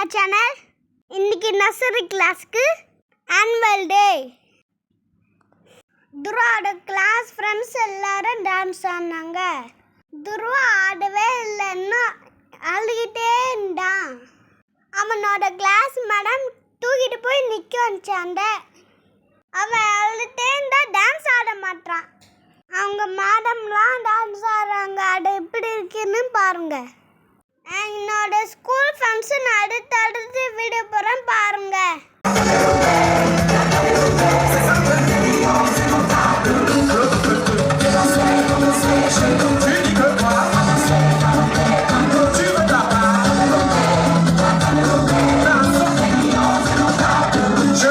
அம்மா சேனல் இன்னைக்கு நர்சரி கிளாஸ்க்கு ஆனுவல் டே துருவாவோட கிளாஸ் ஃப்ரெண்ட்ஸ் எல்லாரும் டான்ஸ் ஆடினாங்க. துருவா ஆடவே இல்லைன்னா அழுகிட்டே இருந்தான். அவனோட கிளாஸ் மேடம் தூக்கிட்டு போய் நிற்க வச்சாண்ட அவன் அழுதுட்டே இருந்தா டான்ஸ் ஆட மாட்டான் அவங்க மேடம்லாம் டான்ஸ் ஆடுறாங்க. அது எப்படி இருக்குன்னு பாருங்கள் என்னோட ஸ்கூல் ஃபங்க்ஷன் அடுத்தடுத்து வீடியோ போகிறோம் பாருங்க Je